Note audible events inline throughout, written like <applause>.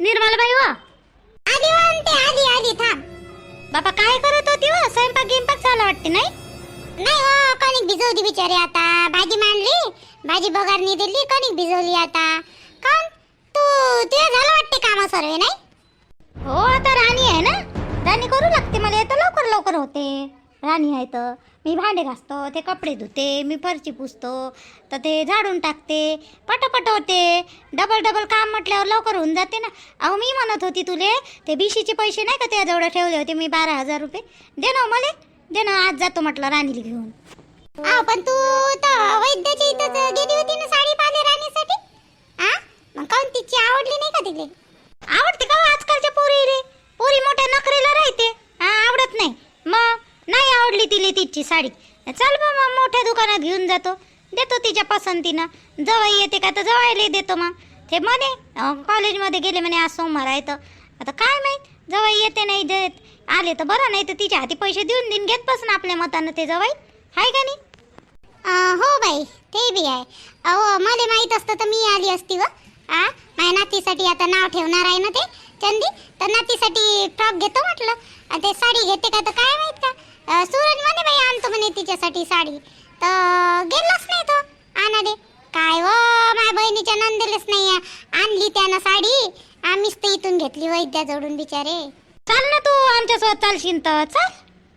निर्मलाबाई हो. आली म्हणते आली आली थांब. बाबा काय करत होती हो? स्वयंपाक गिंपाक झाला वाटते नाही? नाही हो कणिक भिजवली बिचारी आता. भाजी मांडली भाजी बघारनी दिली कणिक भिजवली आता. कान तू तुझ्या झालं वाटते कामा सर्व नाही? हो आता राणी आहे ना? राणी करू लागते मला तर लवकर लवकर होते. राणी आहे तर. मी भांडे घासतो ते कपडे धुते मी फरची पुसतो तर ते झाडून टाकते पटापट होते. डबल डबल काम म्हटल्यावर लवकर होऊन जाते ना. अहो मी म्हणत होती तुले ते बीशीचे पैसे नाही का त्याजवळ ठेवले होते? मी बारा हजार रुपये. दे ना हो मला. दे ना आज जातो म्हटलं राणीला घेऊन. आ पण तू तर वैद्याची इथं गेली होती ना साडी पाले राणीसाठी? हा मग काऊन तिची आवडली नाही का तिले? आवडते का हो आजकालच्या पोरी रे? पोरी मोठ्या नखरेला राहते. हा आवडत नाही. मग? नाही आवडली तिला तिची साडी. चल बा मग मोठ्या दुकानात घेऊन जातो. देतो तिच्या पसंतीनं. जवळ येते का तर जवळले देतो मग. ते म्हणे कॉलेजमध्ये गेले म्हणे आज सोमवार आहे तर. आता काय माहीत जवळ येते नाही देत. आले तर बरं नाही तर तिच्या हाती पैसे देऊन देऊन घेत बस ना आपल्या मतानं ते जवळ. आहे का नाही? हो बाई ते बी आहे. अहो मला माहीत असतं तर मी आली असती व. आ माझ्या नातीसाठी आता नाव ठेवणार आहे ना ते चंदी? तर नातीसाठी फ्रॉक घेतो म्हटलं. आणि ते साडी घेते का तर काय माहीत का? सूरज म्हणे बाई आणतो म्हणे तिच्यासाठी साडी. तर गेलाच नाही तो आणा दे काय व माझ्या बहिणीच्या नंदेलेच नाही आहे. आणली त्यानं साडी आम्हीच तर इथून घेतली वैद्या जोडून बिचारे. चाल ना तू आमच्यासोबत चालशील तर चाल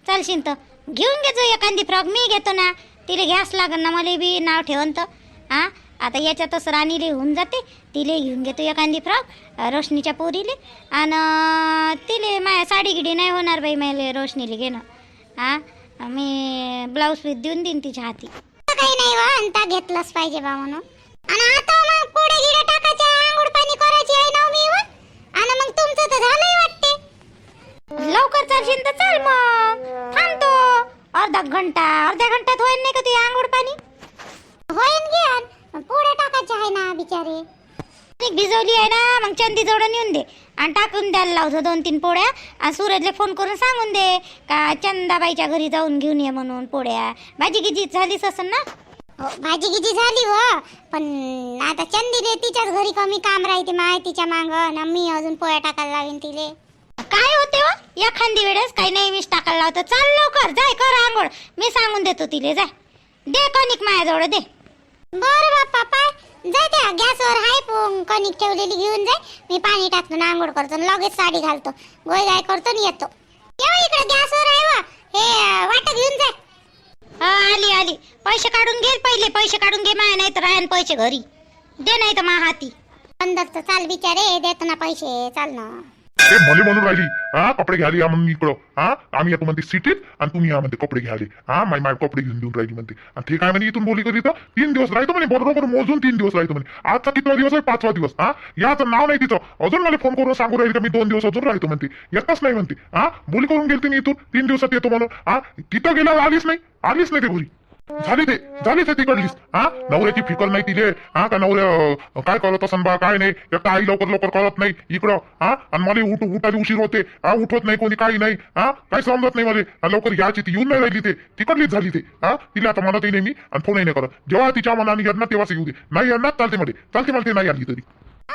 चालशील तर घेऊन घे जो एखादी फ्रॉक मी घेतो ना. तिला घ्यास लागन ना मला बी नाव ठेवन तर. हा? आता याच्यातच राणीले होऊन जाते. तिले घेऊन घेतो एखादी फ्रॉक रोशनीच्या पोरीले. आणि तिले माया साडी गिडी नाही होणार बाई मला रोशनीले घेणं. हा? मी ब्लाऊज पीस देऊन देईन तिच्या हाती. काही नाही वा अंता घेतलंच पाहिजे बा म्हणून. आणि आता मग पुढे गिडे टाकायचे आंघोळ पाणी करायची आहे ना मी व? आणि मग तुमचं तर झालंय वाटते. लवकर चालशील तर चाल मग. थांबतो. अर्धा घंटा अर्ध्या घंट्यात होईल नाही का तुझी आंघोळ पाणी होईन घ्या पुढे टाकायचे आहे ना बिचारे. कणिक भिजवली आहे ना मग चंदी जोडून येऊन दे. आणि टाकून द्यायला लावतो दोन तीन पोळ्या. आणि सूरजला फोन करून सांगून दे का चंदाबाईच्या घरी जाऊन घेऊन ये म्हणून पोळ्या. भाजी गिजी झालीच असेल ना? हो भाजी गिजी झाली व पण आता चंदीले तिच्याच घरी कमी काम राहते माय तिच्या मांग. आणि मी अजून पोळ्या टाकायला लावीन तिले. काय होते हो? एखादी वेळेस काही नाही मीच टाकायला लावतो. चाल लवकर जाय कर आंघोळ. मी सांगून देतो तिले जाय. दे कणिक माझ्याजवळ दे. बरं बाप्पा पाय. जाय त्या गॅसवर हाय कणिक ठेवलेली घेऊन जाय. मी पाणी टाकतो ना आंघोळ करतो लगेच साडी घालतो. गोय गाय करतो आणि येतो. इकडे गॅसवर आहे वा. हे वाट घेऊन जाय. हा आली आली. पैसे काढून घे पहिले. पैसे काढून घे माय नाही तर राहन पैसे घरी. दे नाही तर मा हाती. अंदर तर चाल बिचारे देत ना पैसे. चाल ना. ते मले म्हणून राहिली. हा कपडे घ्यायला या म्हणून इकडं. हा आम्ही येतो म्हणते सिटीत आणि तुम्ही या म्हणते कपडे घ्यायले हा माय माय कपडे घेऊन देऊन राहिली म्हणते. आणि ते काय म्हणे इथून बोली कधी तर तीन दिवस राहतो म्हणे बरोबर मोजून तीन दिवस राहतो म्हणे. आजचा कितवा दिवस आहे? पाचवा दिवस. हा याचं नाव नाही तिचं. अजून मला फोन करून सांगू राहिली का मी दोन दिवस अजून राहतो म्हणते. येतच नाही म्हणते. हा बोली करून गेलते मी इथून. तीन दिवसात येतो म्हणून. हा तिथं गेल्यावर आलीच नाही. आलीच नाही ते घरी. झाली ते झाली ते तिकडलीच हा? नवऱ्याची फिकर नाही तिले. हा का नवऱ्या काय करत असन बा काय नाही? एकटा आई लवकर लवकर करत नाही इकडं. हा? आणि मला उठ उठायला उशीर होते. हा उठवत नाही कोणी काही नाही. हा? काही समजत नाही मला. लवकर याची ती येऊन नाही राहिली ते. तिकडलीच झाली ते. हा? तिला आता म्हणत नाही मी आणि फोनही नाही करत. जेव्हा तिच्या मनाने ना तेव्हाच येऊ दे. नाही येणार चालते मध्ये चालते मला ते नाही आली तरी. तू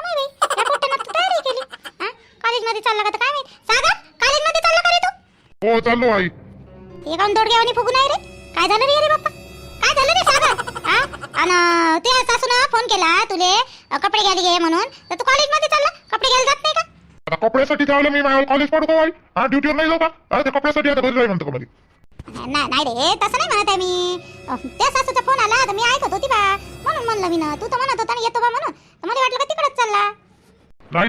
हा? कॉलेजमध्ये चालला का तर काय माहीत? सागर कॉलेजमध्ये चालला का रे तू? हो चाललो आई. काऊन दोडग्यावानी फुगून आहे रे? काय झालं रे बाप्पा? काय झालं रे सागर? हा आणि ते सासून फोन केला तुले कपडे घ्यायला घे म्हणून. तर तू कॉलेजमध्ये चालला? कपडे घ्यायला जात नाही का? आता कपड्यासाठी ठेवलं मी माझ्या कॉलेज पडतो हा ड्युटीवर नाही जाऊ का? हा, त्या कपड्यासाठी आता घरी राही म्हणतो का मला नाही नाही रे तसं नाही म्हणत आहे मी. त्या सासूचा फोन आला तर मी ऐकत होती बा. म्हणून म्हणलं मी ना तू तर म्हणत होता ना येतो बा म्हणून. तर मला वाटलं का तिकडच चालला. नाही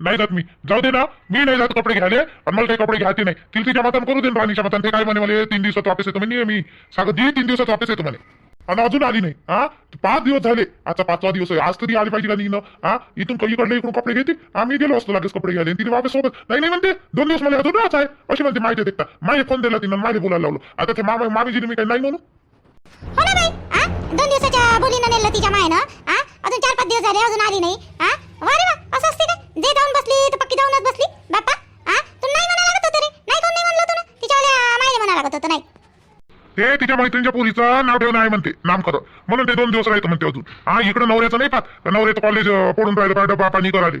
नाही जात मी. जाऊ दे ना. मी नाही जात कपडे घ्यायले. आणि मला काही कपडे घ्यायचे नाही. तिला तिच्या मतान करू दे ना राणीच्या मतान ते काय म्हणे मला तीन दिवसात वापस येतो म्हणजे मी. सांगत दे तीन दिवसात वापस येतो म्हणे. आणि अजून आली नाही. हा? पाच दिवस झाले. आता पाचवा दिवस आहे. आज तरी आली पाहिजे का नाही हा? इथून काही कडले इकडून कपडे घेते आम्ही गेलो असतो लागेच कपडे घ्यायला. तिने वापस सोबत नाही नाही म्हणते. दोन दिवस मला अजून आहे. अशी म्हणते माहिती देखता. माहिती फोन दिला तिनं माहिती बोलायला लावलो. आता ते मामा मामीजीने मी काही नाही म्हणू. हो ना बाई. हा दोन दिवसाच्या बोलीनं नेलं तिच्या मायनं. हा अजून चार पाच दिवस झाले अजून आली नाही. हा वा रे वा असं असते का? जे जाऊन बसली तर पक्की जाऊनच बसली. बाप्पा हा तू नाही म्हणा लागत होतं रे? नाही कोण नाही म्हणलं होतं ना? तिच्या मायने म्हणा लागत होतं नाही. ते तिच्या मैत्रिणीच्या पोरीचं नाव ठेवणं आहे म्हणते नामकरण म्हणून ते दोन दिवस राहतं म्हणते अजून. हा इकडं नवऱ्याचं नाही पाहत. नवऱ्याचं कॉलेज पडून राहिलं डबा पाणी करायला.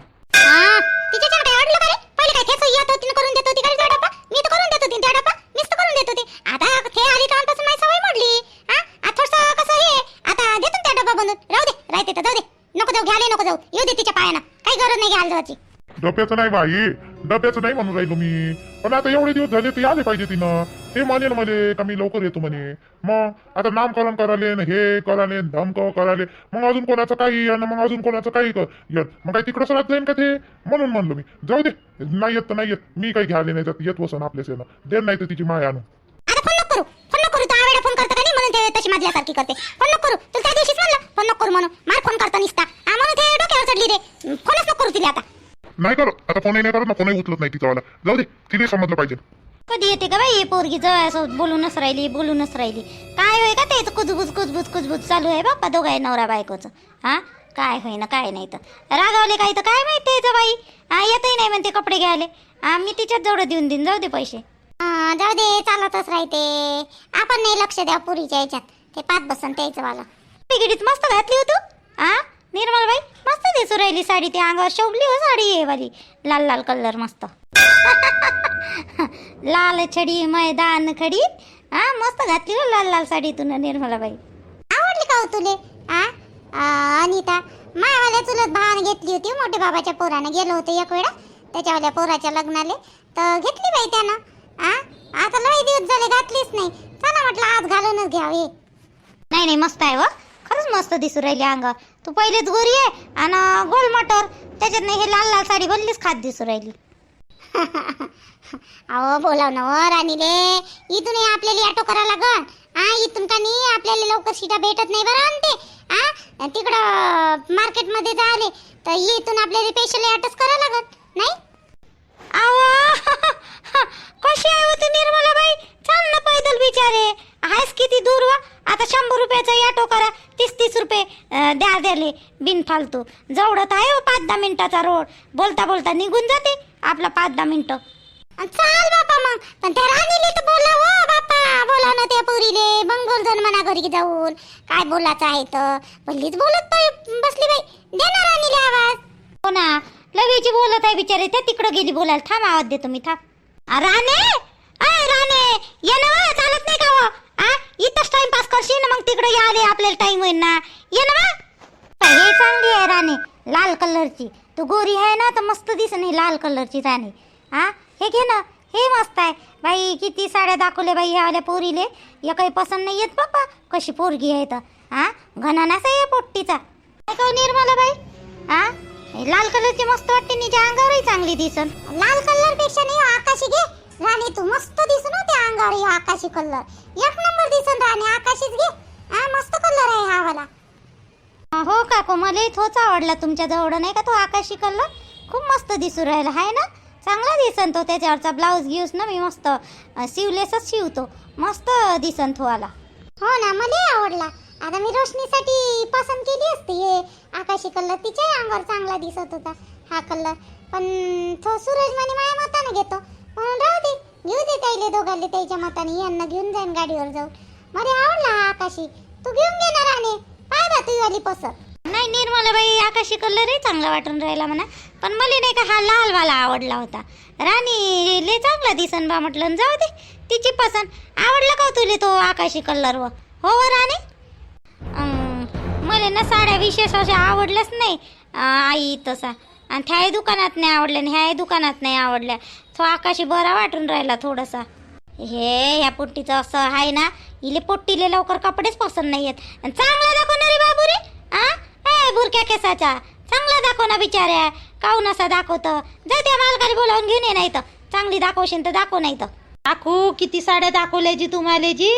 हा जाऊ घ्यायला नको जाऊ. येऊ दे तिच्या पायानं. काही गरज नाही घ्यायला जायची. डब्याचं नाही बाई. डब्याचं नाही म्हणून राहिलो मी. पण आता एवढे दिवस झाले ते आले पाहिजे तिनं. ते म्हणेल म्हणे का मी लवकर येतो म्हणे. मग आता नामकरण कराले न हे कराले न धमक कराले. मग अजून कोणाचं काही आणि मग अजून कोणाचं काही कर येत. मग काही तिकडंच राहत जाईन का ते? म्हणून म्हणलो मी. जाऊ दे. नाही येत तर नाही येत. मी काही घ्याले नाही जात. येत वसन आपल्या सेना. दे नाही तर तिची माय आणू आता फोन नको करू. फोन नको करू. तू आवेळा फोन करतो का? नाही म्हणून ते तशी माझ्यासारखी करते. फोन नको करू. तुला त्या दिवशीच म्हणलं फोन नको करू म्हणून. मार फोन करता निसता. म्हणून ते डोक्यावर चढली रे. फोनच नको करू तिला आता. नाही करत आता फोनही नाही करत ना फोनही उचलत नाही तिचावाला जाऊ दे तिने समजलं पाहिजे. कधी येते का बाई पोरगी? जवळ बोलूनच राहिली बोलूनच राहिली. काय होय का तेच कुजबुज कुजबुज कुजबुज चालू आहे बाप्पा दोघा नवरा बायकोचं? हा? काय होय ना काय नाही तर. रागावले काय तर काय माहिती याचं बाई? हा येतही नाही म्हणते कपडे घ्यायले. मी तिच्याच जवळ देऊन देईन जाऊ दे पैसे. जाऊ दे चालतच राहते. आपण नाही लक्ष द्या पुरीच्या याच्यात. ते पाच बसन त्याचं वाला. तिकीटीत मस्त घातली हो तू. हा निर्मल बाई मस्त दिसू राहिली साडी. ती अंगावर शोभली हो साडी आहे वाली. लाल लाल कलर मस्त. <laughs> लाल छडी मैदान खडी. हा मस्त घातली हो लाल लाल साडी तू निर्मला बाई आवडली का हो तुले? हा आ, अनिता मायावाल्या चुलत भावाने घेतली होती मोठ्या बाबाच्या पोरानं. गेलो होतो एक वेळा. त्याच्यावाल्या पोराच्या लग्नाले. तर घेतली बाई त्यानं. हा आता लई दिवस झाले घातलीच नाही. चला म्हटलं आज घालूनच घ्यावी नाही नाही मस्त आहे व. खरंच मस्त दिसू राहिली अंगावर तू पहिलेच गोरी आहे आणि गोल मटर. त्याच्यात नाही हे लाल लाल साडी भल्लीच खात दिसू राहिली. <laughs> अहो बोलाव ना वर राणीले इथून हे आपल्याला ऑटो करा लागन. हा इथून का नाही? आपल्याला लवकर सीटा भेटत नाही बरं आणते हा तिकडं मार्केटमध्ये जाले तर इथून आपल्याला स्पेशल ऑटोच करा लागत नाही? <laughs> कशी आहे होती तू निर्मला बाई? चाल ना पैदल बिचारे. आहेस किती दूर वा? आता शंभर रुपयाचा ऑटो करा तीस तीस रुपये द्या द्याले. बिनफालतू. जवळत आहे हो पाच दहा मिनिटाचा रोड. बोलता बोलता निघून जाते आपला पाच दहा मिनिटं. चाल बापा मग. पण त्या राणीले तर बोला हो बापा. बोला ना त्या पुरीले. बंगोल जण म्हणा घरी जाऊन. काय बोलायचं आहे तर. पहिलीच बोलत बसली बाई दे ना राणीले आवाज हो ना लगेची आहे बिचारे त्या तिकडं गेली बोलायला. थांब आवाज देतो मी थांब. राणे! अय राणे! ये ना वा, चालत नाही का हो? आ इथंच टाइमपास करशील ना मग तिकडे या आले आपल्याला टाइम होईल ना. ये ना वा. हे चांगली आहे राणे लाल कलरची. तू गोरी आहे ना तर मस्त दिस नाही लाल कलरची राणे. आ हे घे ना हे मस्त आहे. बाई किती साड्या दाखवल्या बाई ह्या पोरीले. या काही पसंत नाही येत बाप्पा कशी पोरगी आहे तर. हा घनानाच आहे पोट्टीचा. काय निर्मला बाई? हा लाल कलरची मस्त वाटते निच्या अंगावरही चांगली दिसन. लाल कलरपेक्षा नाही हो, आकाशी घे. राणी तू मस्त दिसून हो त्या अंगावर आकाशी कलर. एक नंबर दिसन राणी आकाशीच घे. हा मस्त कलर आहे हा वाला. हो काकू मला तोच आवडला तुमच्या जवळ नाही का तो आकाशी कलर? खूप मस्त दिसू राहिला आहे ना? चांगला दिसन तो त्याच्यावरचा ब्लाऊज घेऊस ना मी मस्त शिवलेसच शिवतो. मस्त दिसन तो आला. हो ना मला आवडला. आता मी रोशनीसाठी पसंत केली असती. हे आकाशी कलर तिच्याही अंगावर चांगला दिसत होता. हा कलर. पण तो सूरज म्हणे माझ्या मताने घेतो. म्हणून राहू दे. घेऊ दे त्याले दोघांले त्याच्या मताने. यांना घेऊन जाईन गाडीवर जाऊन. मला आवडला हा आकाशी. तू घेऊन घेणार ना पाय बा तुझी वाली पसंत. नाही निर्मला बाई आकाशी कलरही चांगला वाटून राहिला म्हणा. पण मला नाही का हा लालवाला आवडला होता. राणी ले चांगला दिसन बा म्हटलं. जाऊ दे. तिची पसंत. आवडला का हो तुले तो आकाशी कलर हो व हो राणी? मला ना साड्या विशेष अशा आवडल्याच नाही. आई तसा. आणि त्याही दुकानात नाही आवडल्या आणि ह्या दुकानात नाही आवडल्या. तो आकाशी बरा वाटून राहिला थोडासा. हे ह्या पोट्टीचं असं आहे ना इले पोट्टीले लवकर कपडेच पसंत नाही आहेत आणि चांगला दाखव ना रे बाबू रे आ? ए बुरक्या केसाचा चांगला दाखव ना बिचाऱ्या. काऊन असा दाखवतं? जा त्या मालकाने बोलावून घेऊन ये नाही तर चांगली दाखवशील तर दाखव नाही तर दाखवू किती साड्या दाखवल्या जी तुम्हाला जी?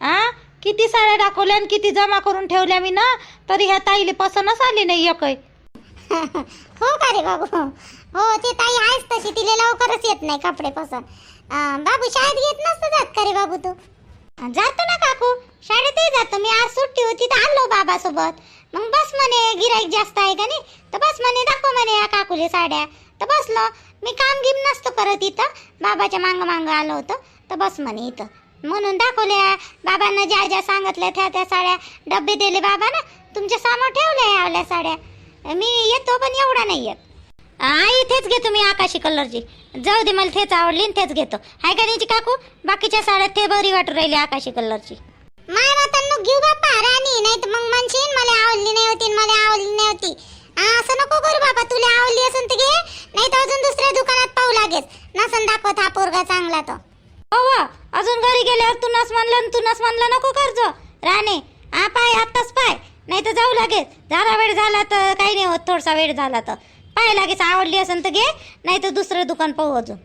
आ? किती साड्या दाखवल्या आणि किती जमा करून ठेवल्या मी ना तरी ह्या ताईले पसंतच आली नाही एकही. <laughs> हो का रे बाबू? हो ते ताई आहेच तशी तिला लवकरच येत नाही कपडे पसंत. अं, बाबू शाळेत घेत नसतं जात का रे बाबू तू? जातो ना काकू. शाळेतही जातो. मी आज सुट्टी होती तर आलो बाबासोबत. मग बस म्हणे गिराईक जास्त आहे का नाही? तर बस म्हणे दाखव म्हणे या काकूले साड्या. तर बसलो. मी काम गिम नसतो करत इथं. बाबाच्या मांग मांग आलो होतं. तर बस म्हणे इथं. म्हणून दाखवल्या. बाबांना ज्या ज्या सांगितल्या त्या त्या साड्या डबे दिले बाबा ना तुमच्यासमोर ठेवल्या आवल्या साड्या. मी येतो पण एवढा नाही येत. आई तेच घेतो मी आकाशी कलरची. जाऊ दे मला तेच आवडली तेच घेतो. हाय का नाही काकू? बाकीच्या साड्या ते बरी वाटू राहिली आकाशी कलरची. माय मातांनो घेऊ बाप्पा राणी. नाही तर मग म्हणशील मला आवडली नाही होती मला आवडली नाही होती. हा असं नको करू बाबा तुला आवडली असेल तर घे. नाही तर अजून दुसऱ्या दुकानात पाहू लागेल. नसन दाखवत हा पोरगा चांगला तो. हो वा अजून घरी गेल्यावर तू नस म्हणलं आणि तू नस म्हणलं नको कर्ज. राणे हा पाय आत्ताच पाय. नाही तर जाऊ लागेल जरा वेळ झाला तर काही नाही होत थोडासा वेळ झाला तर. पाय लागेच आवडली असेल तर घे नाही तर दुसरं दुकान पाहू अजून.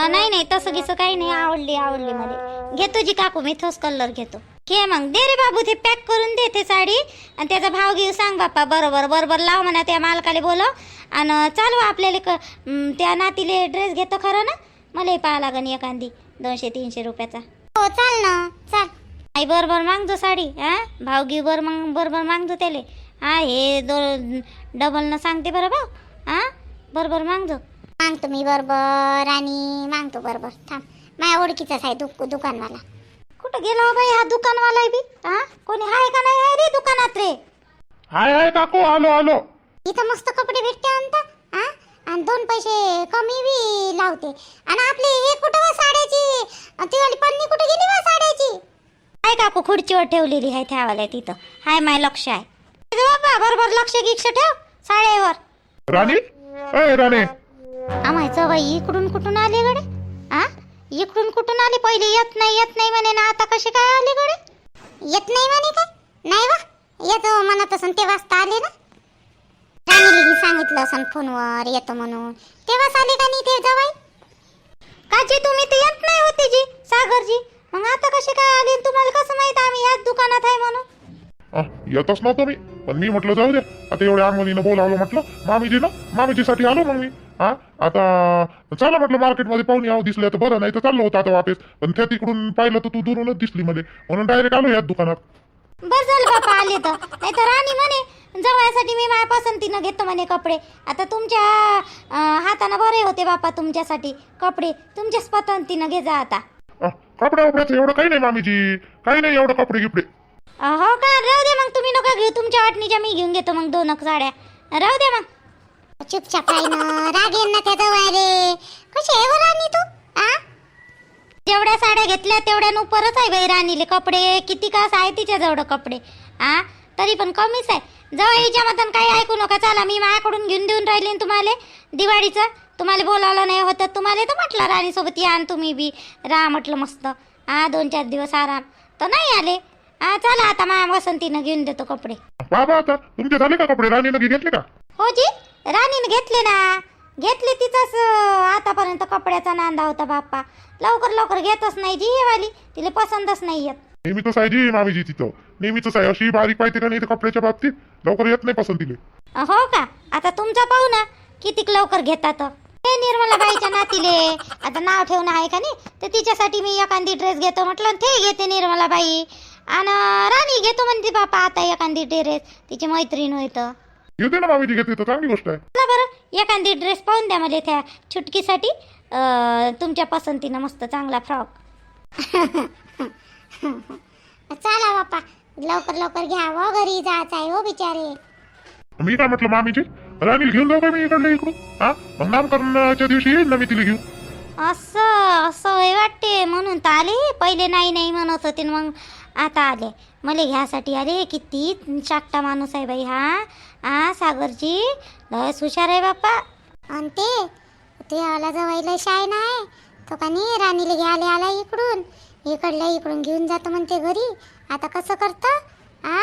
नाही नाही तसं गिसं काही नाही. आवडली आवडली मला. घेतो जी काकू मी तोच कलर घेतो. घे मग. दे रे बाबू ते पॅक करून दे ते साडी. आणि त्याचा भाव घेऊ सांग बाप्पा. बरोबर बरोबर. लाव म्हणा त्या मालकाला बोलव. आणि चालू आपल्याला क त्या नातीले ड्रेस घेतो खरं ना? मलाही पाहा लागन एखादी. दोनशे तीनशे रुपयाचा. हो चाल ना चाल. आई बरोबर मागजो साडी हा? भाव घेऊ बर मग बरोबर मागजो त्याले. हा हे दो डबल न सांगते बरं भाऊ हा? बरोबर मागजो. मागतो मी बरोबर आणि मागतो बरोबर थांब माझ्या ओळखीचाच आहे दुक दुकानवाला. कुठं गेला हो बाई हा दुकानवाला बी? हा? कोणी हाय का नाही आहे रे दुकानात रे? हाय हाय काकू आलो आलो. इथं मस्त कपडे भेटते आणता आणि दोन पैसे कमी बी लावते. आणि आपली हे कुठं वा साड्याची? ती वाली पन्नी कुठे गेली वा साड्याची? हाय काकू खुर्चीवर ठेवलेली आहे ठेवायला तिथं. हाय माय लक्ष आहे. बाबा बरोबर लक्ष गिक्ष ठेव साड्यावर. राणी? ए राणे. आम्हाचं बाई इकडून कुठून आले गडे हा इकडून कुठून आले? पहिले येत नाही येत नाही म्हणे ना आता कसे काय आले गडे येत नाही म्हणे काय? नाही वा? येतो म्हणत असन ते वाजता आले ना. राणीला सांगितलं असं फोनवर येतो म्हणून. तेव्हाच आले का नाही ते जवाई काची तुम्ही ते येत नाही होते जी सागरजी. मग आता कसे काय आले तुम्हाला कसं माहीत आम्ही याच दुकानात आहे म्हणून? अह, येतच नव्हतो मी. पण मी म्हटलं जाऊ दे. आता एवढ्या अंगोलीनं बोलावलं म्हटलं मामीजीनं मामीजीसाठी आलो मग मी. हा? आता चला म्हटलं मार्केटमध्ये पाहून यावं दिसलं तर बरं नाही तर चाललो होतं आता वापस. पण त्या तिकडून पाहिलं तर तू दुरूनच दिसली मध्ये म्हणून डायरेक्ट आलो याच दुकानात. बस झालं बापा आले तर. नाही तर राणी म्हणे जवळसाठी मी माझ्या पसंतीनं घेतो म्हणे कपडे. आता तुमच्या अं, हातानं बरे होते बापा तुमच्यासाठी कपडे. तुमच्याच पसंतीनं घे जा आता. अह, कपड्या वपड्याचं एवढं काही नाही मामीजी. काही नाही एवढं कपडे गिपडे. अं, हो का? राहू दे मग तुम्ही नका घेऊ. तुमच्या वाटणीच्या मी घेऊन घेतो मग दोन एक साड्या. राहू दे मग. चुपचाप आहे ना. राग येईन ना त्या जवळ कशी आहे व राणी तू? आ? जेवढ्या साड्या घेतल्या तेवढ्या उपरच आहे बाई राणीले कपडे. किती कास आहे तिच्याजवळ कपडे. हा तरी पण कमीच आहे. जवळ हिच्या मतान काही ऐकू नका. चला मी माझ्याकडून घेऊन देऊन राहिले तुम्हाला. दिवाळीचं. तुम्हाला बोलावलं नाही होतं. तुम्हाला तर म्हटलं राणीसोबत या आणि तुम्ही बी. राहा म्हटलं मस्त. हा दोन चार दिवस आराम. तर नाही आले. हा चला आता माझ्या वसंतीनं घेऊन देतो कपडे. बाबा आता तुमचे झाले का कपडे? राणीनं घे- घेतले का? हो जी. राणीने घेतले ना. घेतले तिचाच आतापर्यंत कपड्याचा नांदा होता बाप्पा. लवकर लवकर घेतच नाही जी हे वाली तिला पसंतच नाही येत. नेहमीच आहे जी मामीजी तिथं. नेहमीच आहे अशी बारीक पाहिजे का नाही कपड्याच्या बाबतीत? लवकर येत नाही पसंतीले. हो का? आता तुमचा पाहू ना कितीक लवकर घेतात. हे निर्मला बाईच्या नातीले. आता नाव ठेवणं आहे का नाही? तर तिच्यासाठी मी एखादी ड्रेस घेतो म्हटलं ते घेते निर्मला बाई. आणि राणी घेतो म्हणते बापा आता एखादी ड्रेस तिची मैत्रीण चला येते ना मामीजी घेतली तर. चांगली गोष्ट आहे. बरं एखादी ड्रेस पाहून द्या मला त्या छुटकीसाठी तुमच्या पसंतीनं मस्त चांगला फ्रॉक. <laughs> चला बाप्पा लवकर लवकर घ्या व घरी जायचं आहे हो बिचारे. मी काय म्हटलं मामीजी? राणीला घेऊन जाऊ का मी इकडलं इकडून? हा? मग नामकरणाच्या दिवशी येईल ना मी तिला घेऊन. असं असं होय वाटते. म्हणून तर आले. पहिले नाही नाही म्हणत होते न मग आता आले. मला घ्यासाठी आले. किती चाकटा माणूस आहे बाई हा. हा सागरजी. लयच हुशार आहे बाप्पा. आणि ते ते आला जवायला शाय नाही तो का नाही राणीला घ्यायला आला इकडून. इकडल्या इकडून घेऊन जातो म्हणते घरी. आता कसं करतं? आ?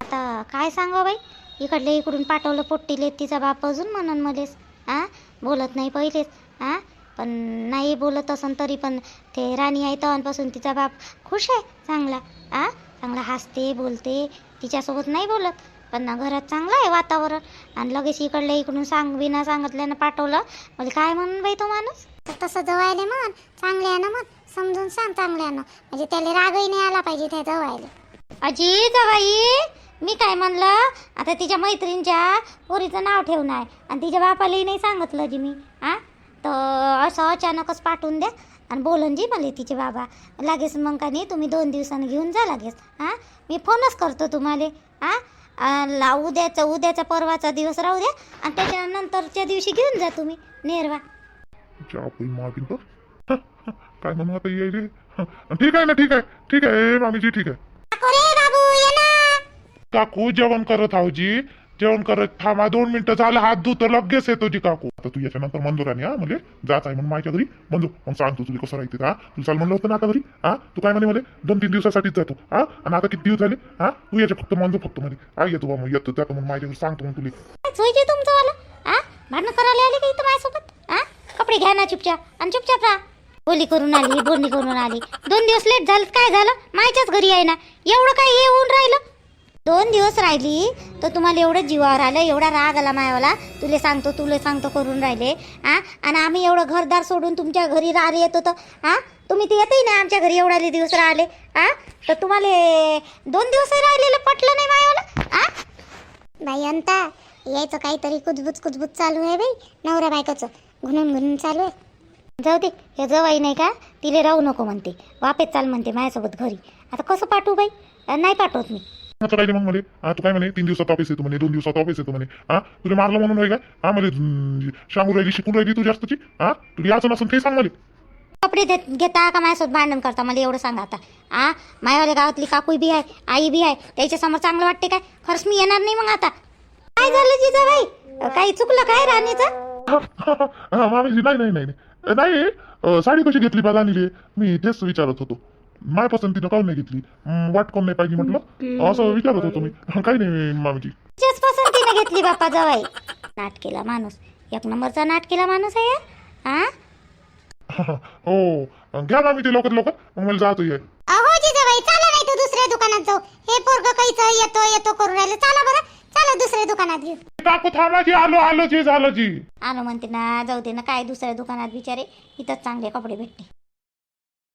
आता काय सांगा बाई? इकडले इकडून पाठवलं पोट्टीले तिचा बाप अजून म्हणून मलेच आ? बोलत नाही पहिलेच. आ? पण नाही बोलत असन तरी पण ते राणी आहे तवांपासून तिचा बाप खुश आहे चांगला. आ? चांगला हसते बोलते. तिच्यासोबत नाही बोलत. पण ना घरात चांगलं आहे वातावरण. आणि लगेच इकडल्या इकडून सांग बिना सांगितल्यानं पाठवलं. म्हणजे काय म्हणून बाई तो माणूस? तसं जवायले म्हण चांगल्यानं म्हण समजून सांग चांगल्यानं. म्हणजे त्याला रागही नाही आला पाहिजे त्या जवायला. अजी जवाई मी काय म्हणलं? आता तिच्या मैत्रिणीच्या पोरीचं नाव ठेवणं आहे. आणि तिच्या बापालाही नाही सांगितलं जी मी. हा तर असं अचानकच पाठवून द्या. आणि बोलन जी मला तिचे बाबा. लागेच मग का नाही तुम्ही दोन दिवसांनी घेऊन जा लागेच. हां मी फोनच करतो तुम्हाला. हां ला उद्याचा उद्याचा परवाचा दिवस राहू द्या आणि त्याच्यानंतरच्या दिवशी घेऊन जा तुम्ही नेरवा. मागीन तर? काय म्हणू आता यायले ठीक आहे ना ठीक आहे ठीक आहे मामीजी ठीक आहे. रे बाबू ये ना. काकू जेवण करत आहो जी. जेवण करत थांबा दोन मिनिटं झालं हात धुतो लगेच येतो जी काकू. आता तू याच्यानंतर मंजुराने हा म्हणजे जात आहे म्हणून माझ्या घरी. मंजूर मग सांगतो तुला कसं राहते हा. तू चाल म्हणलं होतं ना आता घरी? हा? तू काय म्हणे मला? दोन तीन दिवसासाठीच जातो. हा? आणि आता किती दिवस झाले? हा? तू याच्या फक्त मंजूर फक्त मध्ये हा येतो बा मग येतो जातो म्हणून माझ्या घरी सांगतो मग तुला. काय तुमचं वाला आ भांडणं करायला आले का इथं माझ्यासोबत? आ कपडे घ्या ना चुपचाप आणि चुपचाप राहा. बोली करून आली बोलणी करून आली. दोन दिवस लेट झालं काय झालं? माझ्याच घरी आहे ना. एवढं काय हे होऊन राहिलं? दोन दिवस राहिली तर तुम्हाला एवढं जीवावर आलं एवढा राग आला मायावाला. तुले सांगतो तुले सांगतो करून राहिले आ? आणि आम्ही एवढं घरदार सोडून तुमच्या घरी राहिले येत होतो आ? तुम्ही ते येतही नाही आमच्या घरी एवढाले दिवस राहिले आ? तर तुम्हाला दोन दिवस राहिलेलं पटलं नाही मायावाला आ? बाई अंता यायचं काहीतरी कुजबुज कुजबुज चालू आहे बाई नवऱ्या बायकोचं घुनून घुनून चालू आहे. जाऊ दे हे जवाई नाही का तिले राहू नको म्हणते वापेत चाल म्हणते माझ्यासोबत घरी. आता कसं पाठवू बाई? नाही पाठवत मी. आता मग म्हणे हा तू काय म्हणे तीन दिवसात ऑफिस येतो म्हणे दोन दिवसात ऑफिस येतो म्हणे हा तुला मारलं म्हणून होय का हा म्हणे हम्म, सांगू राहिली शिकून राहिली तू जास्तची हा तुला याचं नसून ते सांग मला कपडे देत घेता का माझ्यासोबत भांडण करता मला एवढं सांगा आता आ मायावाल्या गावातली काकू बी आहे आई बी आहे त्याच्यासमोर चांगलं वाटते काय खरंच मी येणार नाही मग आता काय झालं जिजाबाई काही चुकलं काय राणीचं हा मामीजी नाही नाही नाही नाही साडी कशी घेतली बा राणीले मी तेच विचारत होतो माय पसंतीनं काऊन नाही घेतली. वाट कोण नाही पाहिजे म्हटलं? असं विचारत होतो मी. <laughs> काही नाही मामीजी. पसंतीने घेतली बाप्पा जवाई नाटकेला माणूस. एक नंबरचा नाटकेला माणूस आहे हा? हा? <laughs> हो. घ्या मामी ते लवकर लवकर. मग मला जातो आहे. अहो जिजाबाई चला नाही तर दुसऱ्या दुकानात जाऊ. हे पोरग काहीच येतो येतो करून राहिलं. चला बरं. चला दुसऱ्या दुकानात घेऊ. काकू थांबा जी. आलो आलो जी झालं जी. आलो म्हणते ना जाऊ दे ना. काय दुसऱ्या दुकानात बिचारे? इथंच चांगले कपडे भेटते.